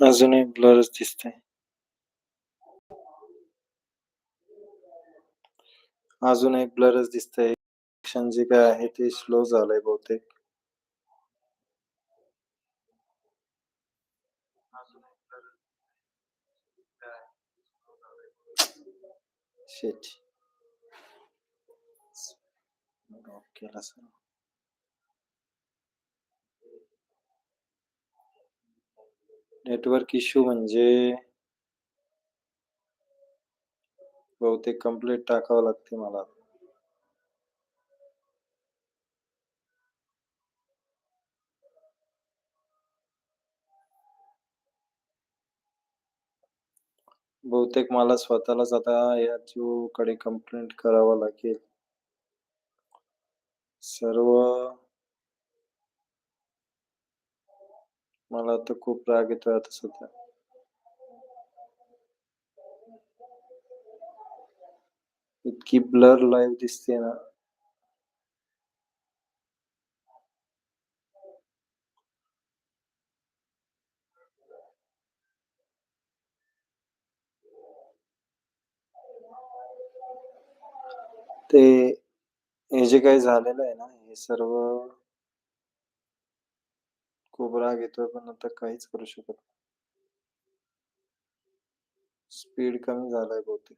अजूनही ब्लरच दिसते अजूनही ब्लरच दिसतंय. कनेक्शन जे काय आहे ते स्लो झालंय बहुतेक. केला. नेटवर्क इश्यू म्हणजे बहुतेक कंप्लेंट टाकावं लागते मला. बहुतेक मला स्वतःलाच आता या कडे कंप्लेंट करावं लागेल. सर्व मला तर खूप राग येतोय आता सध्या. इतकी ब्लर लाईव्ह दिसते ना. ते हे जे काही झालेलं आहे ना, हे सर्व खूप राग येतोय, पण आता काहीच करू शकत नाही. स्पीड कमी झालाय बहुतेक.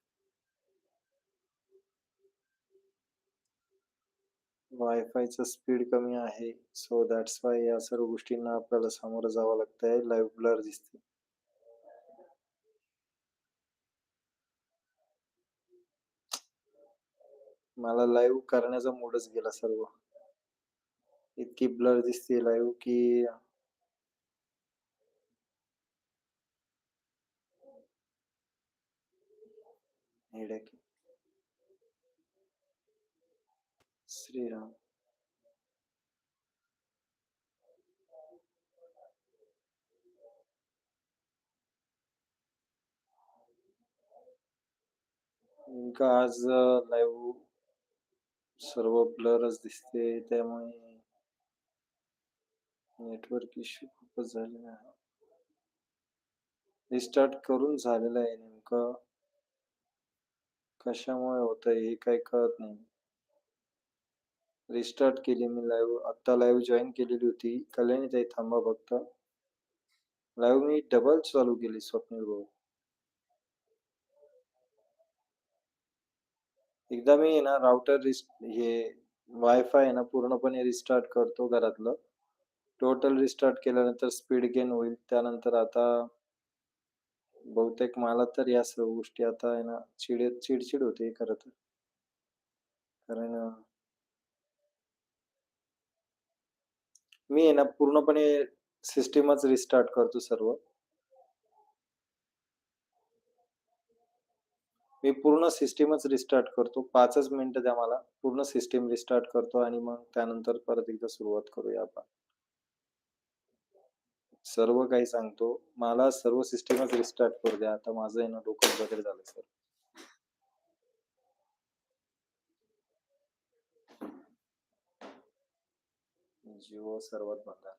वायफायचं स्पीड कमी आहे. सो दॅट्स वाय या सर्व गोष्टींना आपल्याला सामोरं जावं लागतंय. लाईव्ह ब्लर दिसते. मला लाईव्ह करण्याचा मूडच गेला सर्व. इतकी ब्लर दिसते लाईव्ह की श्रीराम. नेमकं आज लाईव्ह सर्व ब्लरच दिसते. त्यामुळे नेटवर्क इश्यू खूपच झालेला आहे. रिस्टार्ट करून झालेलं आहे नेमकं. कशामुळे होतंय हे काही कळत नाही. रिस्टार्ट केली मी लाईव्ह. आत्ता लाईव्ह जॉईन केलेली होती. कल्याणीताई थांबा फक्त. लाईव्ह मी डबल चालू केली स्वप्नील भाऊ. एकदा मी आहे ना राउटर हे वायफाय आहे ना पूर्णपणे रिस्टार्ट करतो घरातलं. टोटल रिस्टार्ट केल्यानंतर स्पीड गेन होईल. त्यानंतर आता बहुतेक मला तर या सर्व गोष्टी आता आहे ना चिड चिडचिड होते खरं तर. कारण मी आहे ना पूर्णपणे सिस्टीमच रिस्टार्ट करतो सर्व. मी पूर्ण सिस्टीमच रिस्टार्ट करतो. पाचच मिनिटं द्या मला. पूर्ण सिस्टीम रिस्टार्ट करतो आणि मग त्यानंतर परत एकदा सुरुवात करूया आपण. सर्व काही सांगतो. मला सर्व सिस्टीमच रिस्टार्ट करू द्या. आता माझं येणं ना डोकं वगैरे झालं सर. जिओ सर्वात भंगार.